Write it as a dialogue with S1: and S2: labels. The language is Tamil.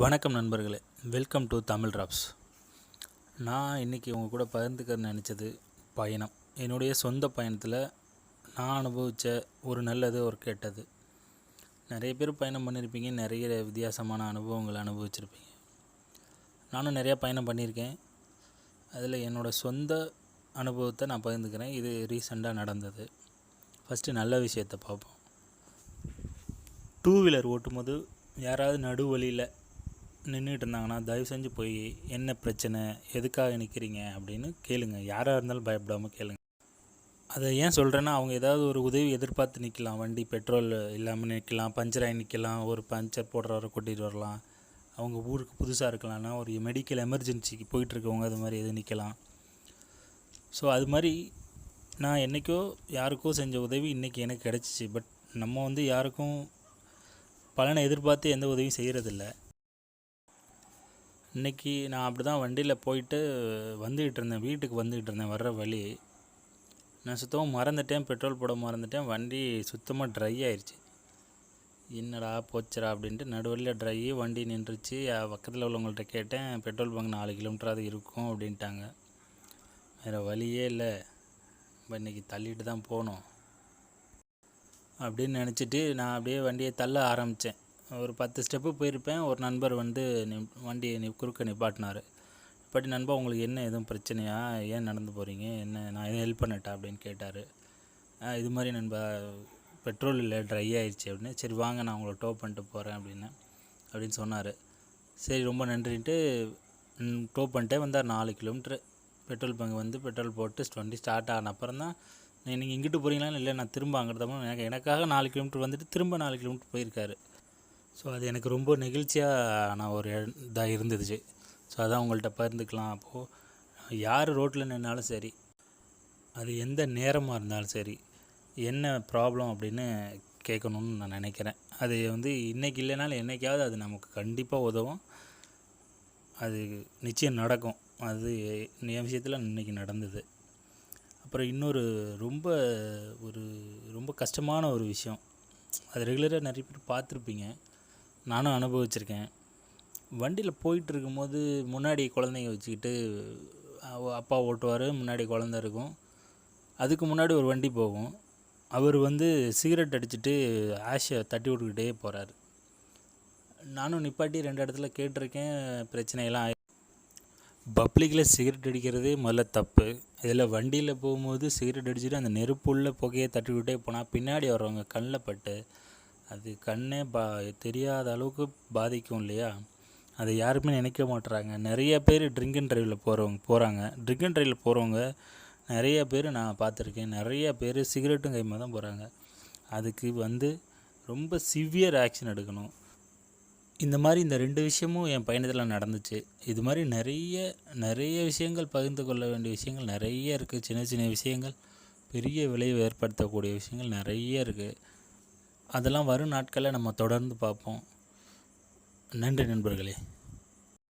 S1: வணக்கம் நண்பர்களே. வெல்கம் டு தமிழ் ராப்ஸ் நான் இன்றைக்கி உங்கள் கூட பகிர்ந்துக்க நினச்சது பயணம். என்னுடைய சொந்த பயணத்தில் நான் அனுபவித்த ஒரு நல்லது ஒரு கெட்டது. நிறைய பேர் பயணம் பண்ணியிருப்பீங்க நிறைய வித்தியாசமான அனுபவங்களை அனுபவிச்சிருப்பீங்க. நானும் நிறையா பயணம் பண்ணியிருக்கேன். அதில் என்னோடய சொந்த அனுபவத்தை நான் பகிர்ந்துக்கிறேன். இது ரீசெண்டாக நடந்தது. ஃபஸ்ட்டு நல்ல விஷயத்தை பார்ப்போம். டூ வீலர் ஓட்டும்போது யாராவது நடுவழியில் நின்றுட்டு இருந்தாங்கன்னா தயவு செஞ்சு போய் என்ன பிரச்சனை? எதுக்காக நிற்கிறீங்க அப்படின்னு கேளுங்க. யாராக இருந்தாலும் பயப்படாமல் கேளுங்க. அதை ஏன் சொல்கிறேன்னா அவங்க ஏதாவது ஒரு உதவி எதிர்பார்த்து நிற்கலாம் வண்டி பெட்ரோல் இல்லாமல் நிற்கலாம் பஞ்சர் ஆகி நிற்கலாம் ஒரு பஞ்சர் போடுறவரை கூட்டிகிட்டு வரலாம். அவங்க ஊருக்கு புதுசாக இருக்கலாம்னா ஒரு மெடிக்கல் எமர்ஜென்சிக்கு போயிட்டுருக்கவங்க அது மாதிரி எதுவும் நிற்கலாம் ஸோ அது மாதிரி நான் என்றைக்கோ யாருக்கோ செஞ்ச உதவி இன்றைக்கி எனக்கு கிடச்சிச்சு. பட் நம்ம வந்து யாருக்கும் பலனை எதிர்பார்த்து எந்த உதவியும் செய்கிறதில்ல இன்றைக்கி நான் அப்படி தான் வண்டியில் போயிட்டு வந்துக்கிட்டு இருந்தேன். வீட்டுக்கு வந்துக்கிட்டு இருந்தேன் வர்ற வழி. நான் சுத்தமாக மறந்துட்டேன் பெட்ரோல் போட மறந்துட்டேன். வண்டி சுத்தமாக ட்ரை ஆயிடுச்சு என்னடா போச்சுடா அப்படின்ட்டு நடுவழியில் ட்ரை வண்டி நின்றுச்சு. பக்கத்தில் உள்ளவங்கள்ட்ட கேட்டேன் பெட்ரோல் பங்க் நாலு கிலோமீட்டராவது இருக்கும் அப்படின்ட்டாங்க. வேறு வழியே இல்லை. இப்போ இன்றைக்கி தள்ளிட்டு தான் போகணும் அப்படின்னு நினச்சிட்டு நான் அப்படியே வண்டியை தள்ள ஆரம்பித்தேன் ஒரு பத்து ஸ்டெப்பு போயிருப்பேன். ஒரு நண்பர் வந்து நிப் வண்டியை நி குறுக்க நிப்பாட்டினார். நிப்பாட்டி நண்பா உங்களுக்கு என்ன எதுவும் பிரச்சனையா? ஏன் நடந்து போகிறீங்க என்ன நான் எதுவும் ஹெல்ப் பண்ணட்டா? அப்படின்னு கேட்டார். இது மாதிரி நண்பா பெட்ரோல் இல்லை ட்ரை ஆயிடுச்சு அப்படின்னு. சரி வாங்க நான் உங்களை டோ பண்ணிட்டு போகிறேன் அப்படின்னு அப்படின்னு சொன்னார். சரி ரொம்ப நன்றின்ட்டு டோ பண்ணிட்டே வந்தார். நாலு கிலோமீட்ரு பெட்ரோல் பங்கு வந்து பெட்ரோல் போட்டு வண்டி ஸ்டார்ட் ஆன அப்புறம் தான் நீங்கள் இங்கிட்டு போகிறீங்களா இல்லை நான் திரும்ப அங்கிட்டு எனக்கு எனக்காக நாலு கிலோமீட்டர் வந்துட்டு திரும்ப நாலு கிலோமீட்டர் போயிருக்காரு. ஸோ அது எனக்கு ரொம்ப நெகிழ்ச்சியாக ஒரு இதாக இருந்துச்சு. ஸோ அதான் உங்கள்கிட்ட பகிர்ந்துக்கலாம். அப்போது யார் ரோட்டில் நின்னாலும் சரி அது எந்த நேரமாக இருந்தாலும் சரி என்ன ப்ராப்ளம் அப்படின்னு கேட்கணுன்னு நான் நினைக்கிறேன். அது வந்து இன்றைக்கி இல்லைனாலும் என்றைக்காவது அது நமக்கு கண்டிப்பாக உதவும். அது நிச்சயம் நடக்கும். அது என் விஷயத்தில் இன்றைக்கி நடந்தது. அப்புறம் இன்னொரு ரொம்ப ஒரு ரொம்ப கஷ்டமான ஒரு விஷயம். அது ரெகுலராக நிறைய பேர் பார்த்துருப்பீங்க. நானும் அனுபவிச்சிருக்கேன். வண்டியில் போயிட்டு இருக்கும்போது முன்னாடி குழந்தைங்க வச்சுக்கிட்டு அப்பா ஓட்டுவார் முன்னாடி குழந்த இருக்கும். அதுக்கு முன்னாடி ஒரு வண்டி போகும். அவர் வந்து சிகரெட் அடிச்சுட்டு ஆஷை தட்டி விட்டுக்கிட்டே போகிறாரு நானும் நிப்பாட்டி ரெண்டு இடத்துல கேட்டிருக்கேன் பிரச்சனையெல்லாம் பப்ளிக்கில் சிகரெட் அடிக்கிறதே முதல்ல தப்பு. இதில் வண்டியில் போகும்போது சிகரெட் அடிச்சுட்டு அந்த நெருப்புள்ள புகையை தட்டி விட்டே போனால் பின்னாடி வர்றவங்க கண்ணில் பட்டு அது கண்ணே பா தெரியாத அளவுக்கு பாதிக்கும் இல்லையா? அதை யாருமே நினைக்க மாட்டுறாங்க நிறைய பேர் ட்ரிங்க் அண்ட் ட்ரைவில் போகிறவங்க போகிறாங்க ட்ரிங்க் அண்ட் ட்ரைவில் போகிறவங்க நிறைய பேர் நான் பார்த்துருக்கேன். நிறைய பேர் சிகரெட்டும் கைமா தான் போகிறாங்க அதுக்கு வந்து ரொம்ப சிவியர் ஆக்ஷன் எடுக்கணும். இந்த மாதிரி இந்த ரெண்டு விஷயமும் என் பயணத்தில் நடந்துச்சு. இது மாதிரி நிறைய நிறைய விஷயங்கள் பகிர்ந்து கொள்ள வேண்டிய விஷயங்கள் நிறைய இருக்குது சின்ன சின்ன விஷயங்கள் பெரிய விளைவு ஏற்படுத்தக்கூடிய விஷயங்கள் நிறைய இருக்குது அதெல்லாம் வரும் நாட்களில் நம்ம தொடர்ந்து பார்ப்போம். நன்றி நண்பர்களே.